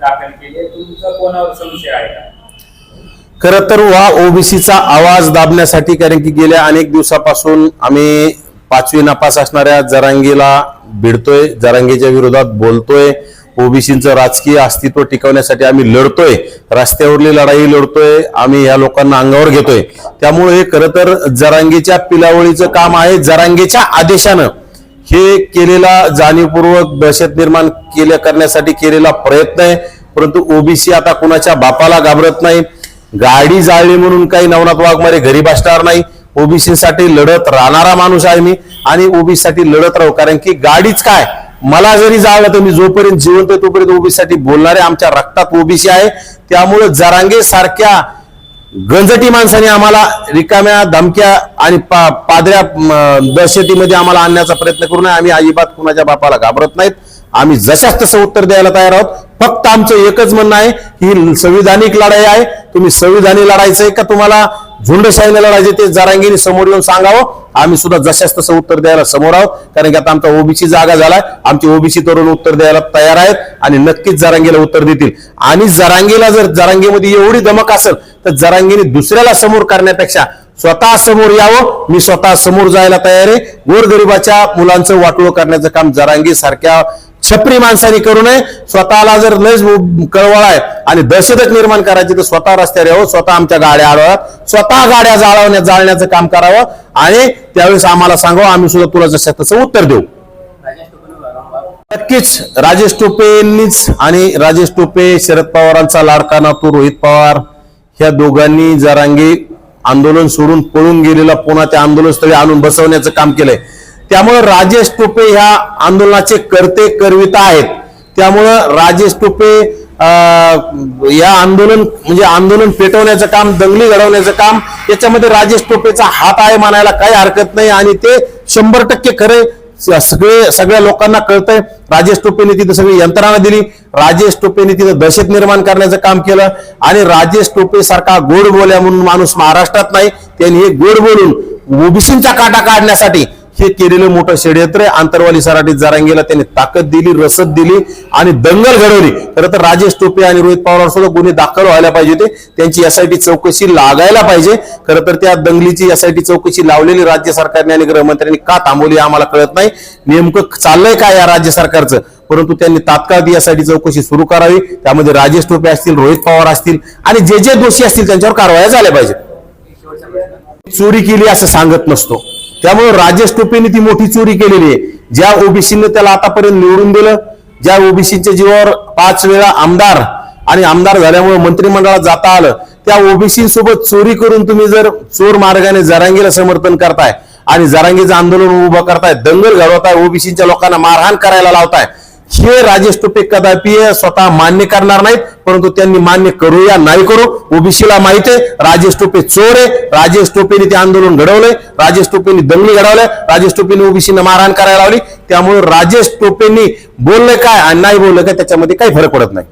दाखल केले तुमचा कोणावर संशय आहे का? खर तर हा ओबीसीचा आवाज दाबण्यासाठी कारण की गेल्या अनेक दिवसापासून आम्ही पाचवी नापास असणाऱ्या जरांगीला भिडतोय जरांगीच्या विरोधात बोलतोय. ओबीसीचं राजकीय अस्तित्व टिकवण्यासाठी आम्ही लढतोय रस्त्यावरली लढाई लढतोय आम्ही या लोकांना अंगावर घेतोय. त्यामुळे हे खरं तर जरांगीच्या पिलावळीचं काम आहे जरांगीच्या आदेशानं. हे केलेला जाणीवपूर्वक दहशत निर्माण केल्या करण्यासाठी केलेला प्रयत्न आहे. परंतु ओबीसी आता कुणाच्या बापाला घाबरत नाही. गाडी जाळली म्हणून काही नवनाथ वाघमारे घरी बसणार नाही. ओबीसीसाठी लढत राहणारा माणूस आहे मी. आणि ओबीसीसाठी लढत राहू. कारण की गाडीच काय? मला जरी जाळलं तर मी जोपर्यंत जिवंत आहे तोपर्यंत ओबीसीसाठी बोलणारे आमच्या रक्तात ओबीसी आहे. त्यामुळे जरांगे सारख्या गंजटी माणसाने आम्हाला रिकाम्या धमक्या आणि पा- पादऱ्या दहशतीमध्ये आम्हाला आणण्याचा प्रयत्न करू नये. आम्ही अजिबात कुणाच्या बापाला घाबरत नाहीत. आम्ही जशाच तसं उत्तर द्यायला तयार आहोत. फक्त आमचं एकच म्हणणं आहे ही संविधानिक लढाई आहे. तुम्ही संविधानी लढायचंय का तुम्हाला? झुंडशाहीने लढायचे ते जरांगीने समोर येऊन सांगावं. आम्ही सुद्धा जशाच तसं उत्तर द्यायला समोर आहोत. कारण की आता आमचा ओबीसी जागा झालाय. आमची ओबीसी तरुण उत्तर द्यायला तयार आहेत आणि नक्कीच जरांगीला उत्तर देतील. आणि जरांगीला जर जरांगीमध्ये एवढी धमक असेल तर जरांगीने दुसऱ्याला समोर करण्यापेक्षा स्वतः समोर यावं. मी स्वतः समोर जायला तयार आहे. गोरगरिबाच्या मुलांचं वाटोळ करण्याचं काम जरांगी सारख्या छपरी माणसाने करू नये. स्वतःला जर लयच कळवळ आहे आणि दहशतच निर्माण करायची तर स्वतः रस्त्यावर यावं स्वतः आमच्या गाड्या अडवत स्वतः गाड्या जाळवण्या जाळण्याचं काम करावं. आणि त्यावेळेस आम्हाला सांगावं आम्ही सुद्धा तुला जसं तसं उत्तर देऊ. नक्कीच राजेश टोपेंनीच आणि राजेश टोपे शरद पवारांचा लाडका नातू रोहित पवार. ह्या दोघांनी जरांगी आंदोलन सोडून पळून गेलेला पुन्हा त्या आंदोलनस्थळी आणून बसवण्याचं काम केलंय. त्यामुळे राजेश टोपे ह्या आंदोलनाचे करते करविता आहेत. त्यामुळं राजेश टोपे या आंदोलन म्हणजे आंदोलन पेटवण्याचं काम दंगली घडवण्याचं काम याच्यामध्ये राजेश टोपेचा हात आहे म्हणायला काही हरकत नाही आणि ते शंभर टक्के खरे सगळे सगळ्या लोकांना कळतंय राजेश टोपेने तिथं सगळी यंत्रणा दिली. राजेश टोपेने तिथं दहशत निर्माण करण्याचं काम केलं. आणि राजेश टोपे सारखा गोड बोल्या म्हणून माणूस महाराष्ट्रात नाही त्यांनी हे गोड बोलून ओबीसींचा काटा काढण्यासाठी हे केलेलं मोठं षडयंत्र आहे. आंतरवाली सराटीत जारांगीला त्यांनी ताकद दिली रसद दिली आणि दंगल घडवली. खरं तर राजेश टोपे आणि रोहित पवार सुद्धा गुन्हे दाखल व्हायला पाहिजे होते. त्यांची एसआयटी चौकशी लागायला पाहिजे. खरं तर त्या दंगलीची एसआयटी चौकशी लावलेली राज्य सरकारने आणि गृहमंत्र्यांनी का थांबवली आम्हाला कळत नाही. नेमकं चाललंय काय या राज्य सरकारचं? परंतु त्यांनी तात्काळ यासाठी चौकशी सुरू करावी. त्यामध्ये राजेश टोपे असतील रोहित पवार असतील आणि जे जे दोषी असतील त्यांच्यावर कारवाया झाल्या पाहिजे चोरी केली असं सांगत नसतो. त्यामुळे राजेश टोपेने ती मोठी चोरी केलेली आहे. ज्या ओबीसीने त्याला आतापर्यंत निवडून दिलं ज्या ओबीसीच्या जीवावर पाच वेळा आमदार आणि आमदार झाल्यामुळे मंत्रिमंडळात जाता आलं त्या ओबीसी सोबत चोरी करून तुम्ही जर चोर मार्गाने जरांगीला समर्थन करताय आणि जरांगीचं आंदोलन उभं करताय दंगल घडवताय ओबीसीच्या लोकांना मारहाण करायला लावताय हे राजेश टोपे कदापि स्वतः मान्य करणार नाहीत परंतु त्यांनी मान्य करूया नाही करू ओबीसीला माहिती आहे राजेश टोपे चोर आहे राजेश टोपेने ते आंदोलन घडवलंय राजेश टोपेनी दंगली घडवलंय राजेश टोपेने ओबीसीनं मारहाण करायला लावली त्यामुळे राजेश टोपेंनी बोललं काय आणि नाही बोललं काय त्याच्यामध्ये काही फरक पडत नाही.